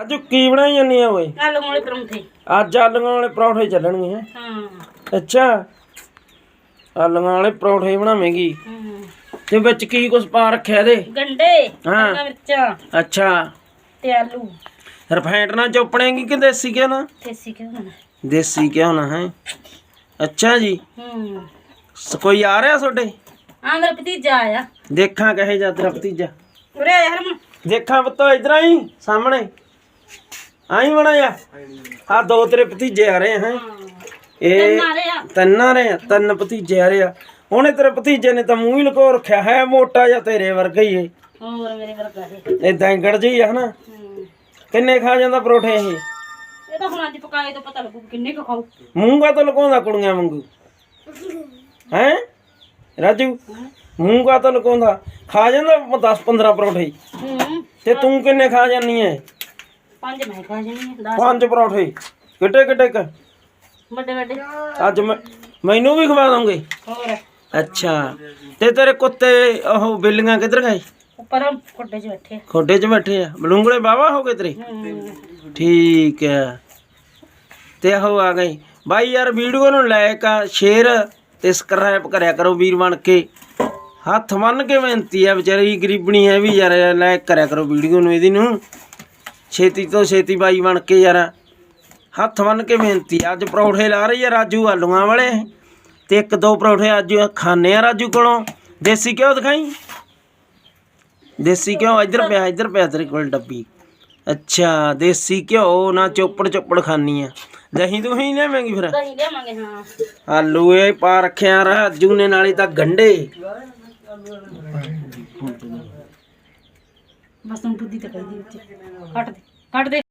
ਅੱਜ ਕੀ ਬਣਾਈ ਜਾਂਦੀ ਆ ਓਏ? ਆਲੂ ਵਾਲੇ ਪਰੌਂਠੇ। ਅੱਜ ਆਲੂਆਂ ਵਾਲੇ ਪਰੌਂਠੇ ਚੱਲਣਗੇ ਹੈਂ? ਹਾਂ। ਅੱਛਾ। ਆਲੂਆਂ ਵਾਲੇ ਪਰੌਂਠੇ ਬਣਾਵੇਂਗੀ। ਤੇ ਵਿੱਚ ਕੀ ਕੁਛ ਪਾ ਰੱਖਿਆ ਇਹਦੇ? ਗੰਡੇ ਹਾਂ। ਹਰੀਆਂ ਮਿਰਚਾਂ ਅੱਛਾ। ਤੇ ਆਲੂ। ਰਿਫਾਈਂਡ ਨਾਲ ਚੋਪਣੇਗੀ ਕਿ ਦੇਸੀ ਘਿਓ ਨਾਲ? ਦੇਸੀ ਘਿਓ ਨਾਲ। ਦੇਸੀ ਘਿਓ ਨਾਲ ਹੈ। ਅੱਛਾ ਜੀ। ਹੂੰ। ਸ- ਕੋਈ ਆ ਰਿਹਾ ਤੁਹਾਡੇ? ਆ ਮੇਰਾ ਭਤੀਜਾ ਆਇਆ। ਦੇਖਾਂ ਕਹੇ ਜਾ ਤੇਰਾ ਭਤੀਜਾ। ਉਰੇ ਆਇਆ ਹਰਮਨ। ਦੇਖਾਂ ਪੁੱਤੋ ਇਧਰ ਆਈ ਸਾਹਮਣੇ। ਆਈ ਬਣਾਇਆ ਆ ਦੋ ਤੇਰੇ ਭਤੀਜੇ ਆ ਰਹੇ ਹੈ। ਇਹ ਤਿੰਨ ਆ ਰਹੇ ਆ। ਤਿੰਨ ਭਤੀਜੇ ਆ ਰਹੇ ਆ। ਉਹਨੇ ਤੇਰੇ ਭਤੀਜੇ ਨੇ ਤਾਂ ਮੂੰਹ ਹੀ ਲਕੋ ਰੱਖਿਆ ਹੈ ਮੋਟਾ ਜਿਹਾ ਤੇਰੇ ਵਰਗਾ ਹੀ ਏ ਹੋਰ ਮੇਰੇ ਵਰਗਾ ਹੈ ਆ ਹਨਾ। ਹੂੰ। ਕਿੰਨੇ ਖਾ ਜਾਂਦਾ ਪਰੋਠੇ ਇਹ? ਇਹ ਤਾਂ ਹੁਣ ਅੱਜ ਪਕਾਏ ਤਾਂ ਪਤਾ ਲੱਗੂ ਕਿੰਨੇ ਕੁ ਖਾਊ। ਮੂੰਗਾ ਤਾਂ ਲਕਾਉਂਦਾ ਕੁੜੀਆਂ ਵਾਂਗੂ। ਹੈ? ਰਾਜੂ ਮੂੰਗਾ ਤਾਂ ਲਕਾਉਂਦਾ। ਖਾ ਜਾਂਦਾ 10 15 ਪਰੌਠੇ। ਤੇ ਤੂੰ ਕਿੰਨੇ ਖਾ ਜਾਨੀ ਐ? ਪੰਜ ਮੈਂ ਖਾ ਜਾਣੀ ਹੈ 10 ਪੰਜ ਪਰੌਠੇ। ਕਿੱਡੇ ਕਿੱਡੇ ਕ? ਵੱਡੇ ਵੱਡੇ। ਅੱਜ ਮੈਂ ਮੈਨੂੰ ਵੀ ਖਵਾ ਦੋਗੇ? ਹੋਰ। ਅੱਛਾ। ਤੇ ਤੇਰੇ ਕੁੱਤੇ ਉਹ ਬਿੱਲੀਆਂ ਕਿੱਧਰ ਗਏ? ਉੱਪਰ ਕੋਡੇ 'ਚ ਬੈਠੇ ਖੋਡੇ 'ਚ ਬੈਠੇ ਆ। ਬਲੂੰਗੜੇ ਬਾਵਾ ਹੋ ਗਏ ਤੇਰੇ? ਹੂੰ। ਠੀਕ ਹੈ ਤੇ ਉਹ ਆ ਗਈ ਬਾਈ ਯਾਰ ਵੀਡੀਓ ਨੂੰ ਲਾਇਕ ਆ ਸ਼ੇਅਰ ਤੇ ਸਬਸਕ੍ਰਾਈਬ ਕਰਿਆ ਕਰੋ ਵੀਰ ਬਣ ਕੇ। ਹੱਥ ਬੰਨ ਕੇ ਬੇਨਤੀ ਆ ਵਿਚਾਰੀ ਗਰੀਬਣੀ ਹੈ ਵੀ ਯਾਰ ਲਾਇਕ ਕਰਿਆ ਕਰੋ ਵੀਡੀਓ ਨੂੰ ਇਹਦੀ ਨੂੰ। ਛੇਤੀ ਤੋਂ ਛੇਤੀ ਬਾਈ ਬਣ ਕੇ ਯਾਰ। ਹੱਥ ਬੰਨ ਕੇ ਬੇਨਤੀ। ਅੱਜ ਪਰੌਠੇ ਲਾ ਰਹੀ ਆ ਰਾਜੂ ਆਲੂਆਂ ਵਾਲੇ ਤੇ ਇੱਕ ਦੋ ਪਰੌਠੇ ਅੱਜ ਖਾਣੇ ਆ ਰਾਜੂ ਕੋਲੋਂ। ਦੇਸੀ ਘਿਓ ਦਿਖਾਈ? ਦੇਸੀ ਘਿਓ ਇੱਧਰ ਪਿਆ ਇੱਧਰ ਪਿਆ ਤੇਰੇ ਕੋਲ ਡੱਬੀ। ਅੱਛਾ ਦੇਸੀ ਘਿਓ ਨਾ ਚੋਪੜ ਚੋਪੜ ਖਾਨੀ ਆ। ਦਹੀਂ ਦੁਹੀਂ ਲਿਆਵੇਂਗੀ ਫਿਰ? ਦਹੀਂ ਲਿਆਵਾਂਗੇ ਹਾਂ। ਆਲੂ ਇਹ ਪਾ ਰੱਖਿਆ ਰਾਜੂ ਨੇ ਨਾਲੇ ਤਾਂ ਗੰਡੇ ਬਸ ਹੁਣ ਬੁੱਧੀ ਤਾਂ ਕਹੀ ਦੀ ਉੱਤੇ ਕੱਟ ਦੇ। ਕੱਟ ਦੇ।